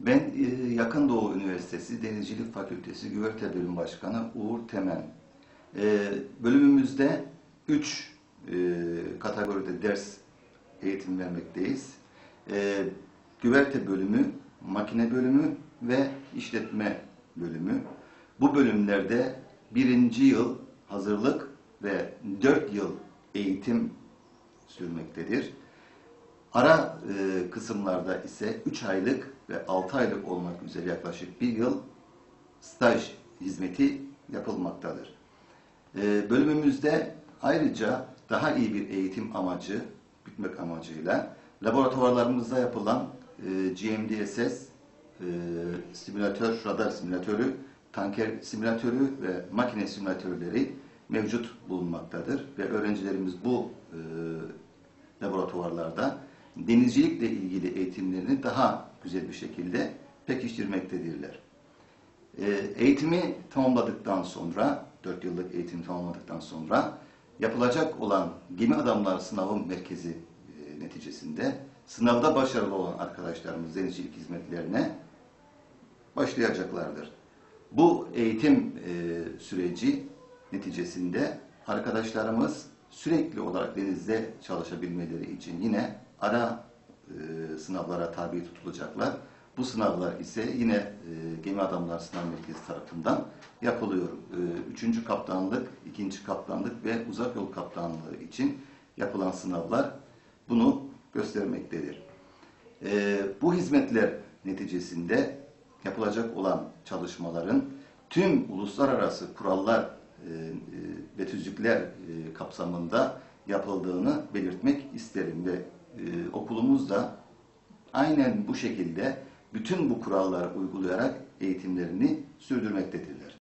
Ben e, Yakın Doğu Üniversitesi Denizcilik Fakültesi Güverte Bölüm Başkanı Uğur Temen. E, Bölümümüzde 3 kategoride ders eğitim vermekteyiz. E, Güverte bölümü, makine bölümü ve işletme bölümü. Bu bölümlerde birinci yıl hazırlık ve 4 yıl eğitim sürmektedir. Ara e, kısımlarda ise 3 aylık ve 6 aylık olmak üzere yaklaşık bir yıl staj hizmeti yapılmaktadır. E, bölümümüzde ayrıca daha iyi bir eğitim amacı, bitmek amacıyla laboratuvarlarımızda yapılan e, GMDSS e, simülatör, radar simülatörü, tanker simülatörü ve makine simülatörleri mevcut bulunmaktadır ve öğrencilerimiz bu e, laboratuvarlarda denizcilikle ilgili eğitimlerini daha güzel bir şekilde pekiştirmektedirler. E, eğitimi tamamladıktan sonra, 4 yıllık eğitim tamamladıktan sonra yapılacak olan Gemi Adamlar Sınavı Merkezi e, neticesinde sınavda başarılı olan arkadaşlarımız denizcilik hizmetlerine başlayacaklardır. Bu eğitim e, süreci neticesinde arkadaşlarımız sürekli olarak denizde çalışabilmeleri için yine ara e, sınavlara tabi tutulacaklar. Bu sınavlar ise yine e, Gemi Adamlar Sınav Merkezi tarafından yapılıyor. E, üçüncü kaptanlık, ikinci kaptanlık ve uzak yol kaptanlığı için yapılan sınavlar bunu göstermektedir. E, bu hizmetler neticesinde yapılacak olan çalışmaların tüm uluslararası kurallar e, e, ve tüzükler e, kapsamında yapıldığını belirtmek isterim ve okulumuz da aynen bu şekilde bütün bu kuralları uygulayarak eğitimlerini sürdürmektedirler.